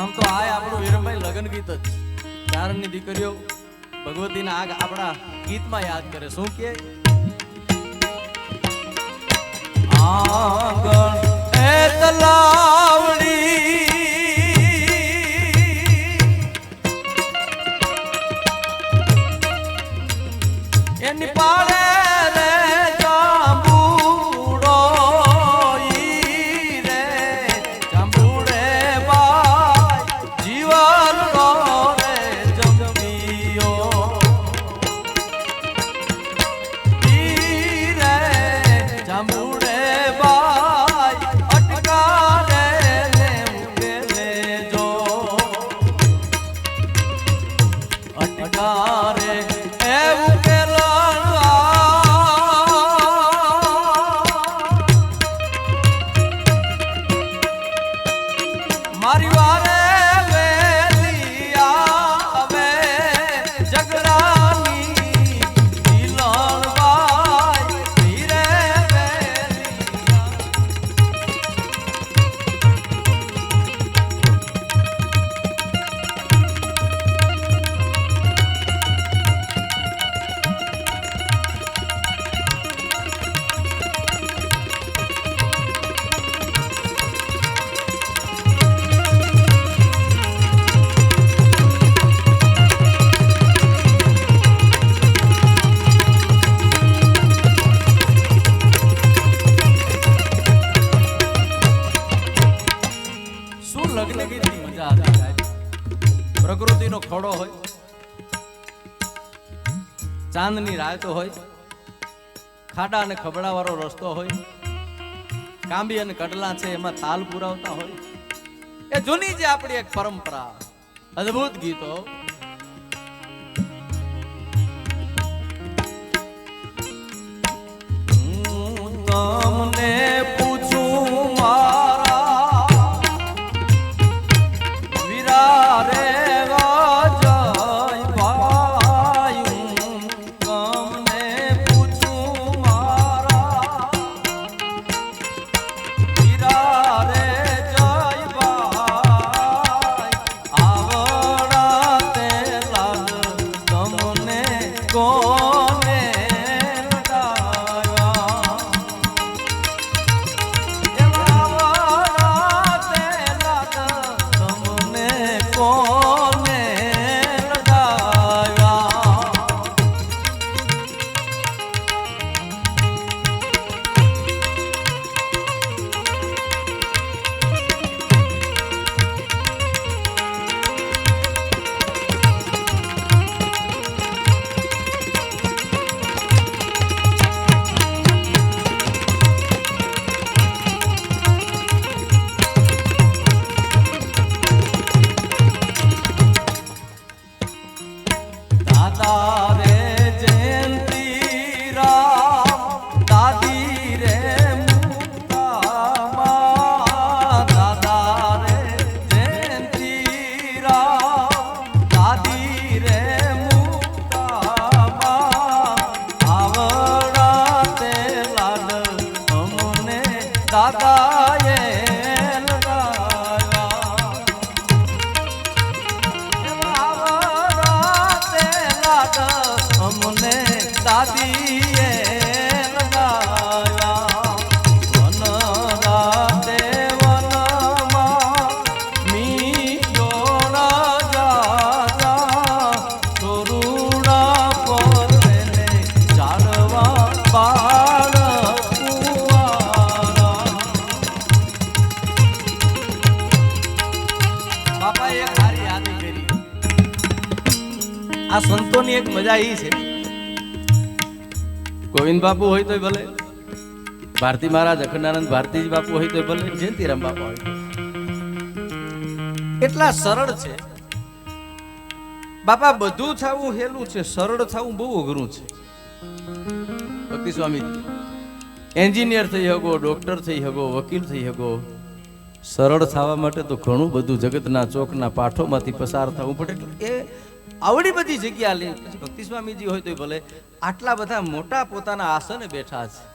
આમ તો આ આપણું વીરમભાઈ લગ્ન ગીત જ. ચારણની દીકરીઓ ભગવતીના આગ આપણા ગીતમાં યાદ કરે, શું કે એની પાળે શું લગ્ન ગીતની મજા હતી પ્રકૃતિનો ખોડો હોય, ચાંદની રાયતો હોય, ખાડા અને ખબડાવાળો રસ્તો હોય, કાંબી અને કડલા છે એમાં તાલ પુરાવતા હોય. એ જૂની જે આપણી એક પરંપરા, અદ્ભુત ગીતો. આ સંતોની એક મજા એ છે. ગોવિંદ બાપુ હોય તોય ભલે. ભારતી મહારાજ અખંડાનંદ ભારતીજી બાપુ હોય તોય ભલે જયંતિરામ બાપુ હોય. એટલા સરળ છે. બાપા, બધું થવું હેલું છે, સરળ થવું બહુ અઘરું છે. ભક્તિ સ્વામી એન્જિનિયર થઈ શકો, ડોક્ટર થઈ શકો, વકીલ થઈ શકો. સરળ થવા માટે તો ઘણું બધું જગતના ચોકના પાઠોમાંથી પસાર થવું પડે. એટલે એ આવડી બધી જગ્યા લે. પછી ભક્તિ સ્વામીજી હોય તો ભલે. આટલા બધા મોટા પોતાના આસને બેઠા છે.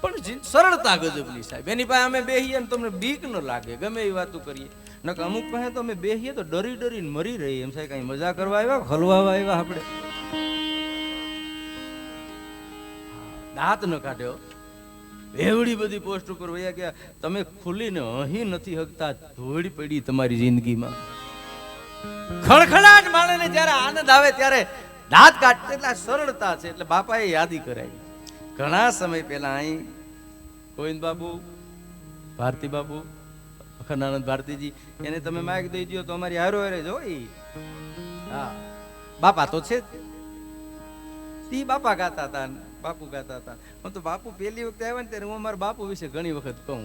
પણ સરળતા ગજબની સાહેબ. એની પાસે અમે બેહીએ ને તમને બીક ન લાગે. ગમે એ વાતો કરીએ. નકર અમુક પાસે તો અમે બેહીએ તો ડરી ડરીને મરી રહીએ. એમ સાહેબ, કઈ મજા કરવા આવ્યા? હલવાવા આવ્યા આપણે? દાંત ન કાઢ્યો. એવડી બધી પોસ્ટ ઉપર વયા ગયા. તમે ખુલીને અહીં નથી હકતા ધોળી પડી તમારી જિંદગીમાં. ખડખડાટ માણેને જ્યારે આનંદ આવે ત્યારે દાંત કાઢ એટલે સરળતા છે એટલે બાપાએ યાદી કરાવી. ઘણા સમય પહેલા અહીં ગોવિંદ બાબુ, ભારતી બાબુ અખંડાનંદ ભારતીજી, એને તમે માઇક દઈ દો તો અમારી હારો હારે જોઈ હા, બાપા તો છે તી બાપા ગાતા હતા બાપુ ગાતા હતા. હું તો બાપુ પહેલી વખતે આવ્યા ને ત્યારે હું અમારા બાપુ વિશે ઘણી વખત કહું.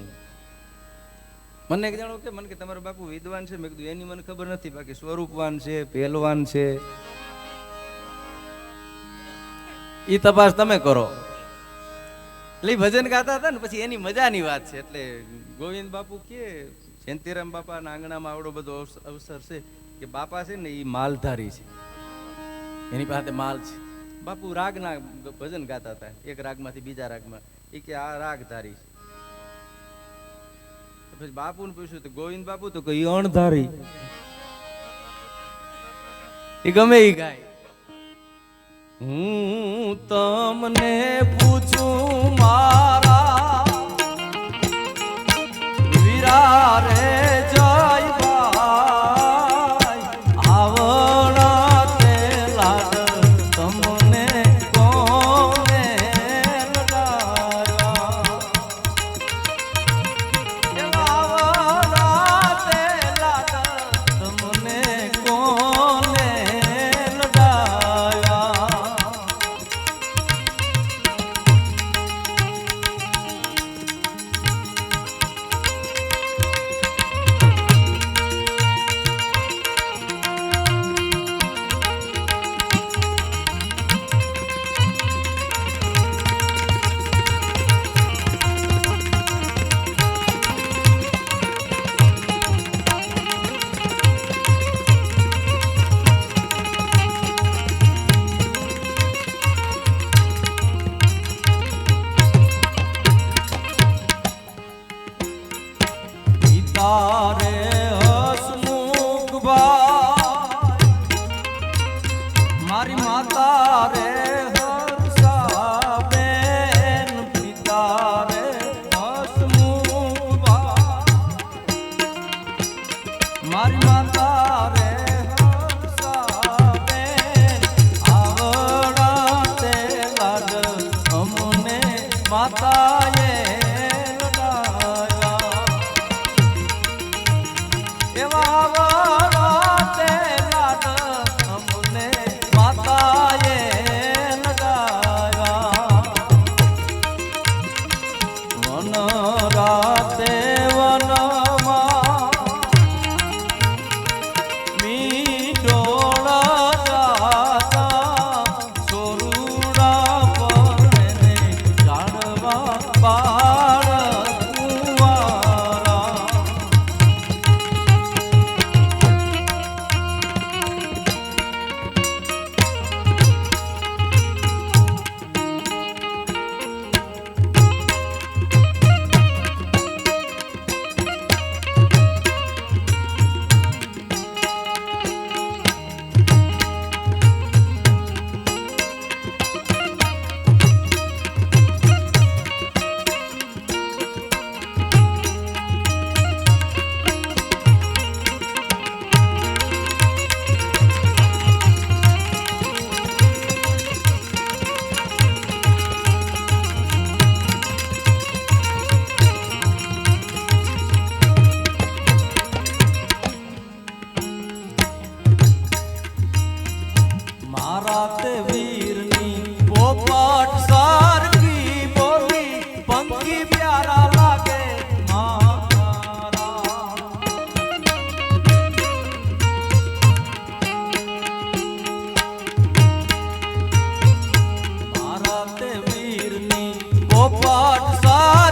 મને એક જાણો કે મને કે તમારો બાપુ વિદ્વાન છે, મેં કીધું એની મને ખબર નથી, બાકી સ્વરૂપવાન છે, પહેલવાન છે. એ તપાસ તમે કરો. એટલે ભજન ગાતા હતા ને, પછી એની મજાની વાત છે, એટલે ગોવિંદ બાપુ કે, જયંતિરામ બાપાના આંગણામાં આવડો બધો અવસર છે કે બાપા છે ને એ માલધારી છે. એની પાસે માલ છે. બાપુ રાગના ભજન ગાતા હતા, એક રાગમાંથી બીજા રાગમાં. એ કે આ રાગધારી છે. તો બાપુ ને પૂછ્યું તો ગોવિંદ બાપુ તો કઈ અણધારી. એ ગમે એ ગાય. હું તમને પૂછું, મારા 한달에 મારા તે વીરની પોપાટ સારખી બોલી પંખી પ્યારા લાગે મારા. તે વીરની પોપાટ સાર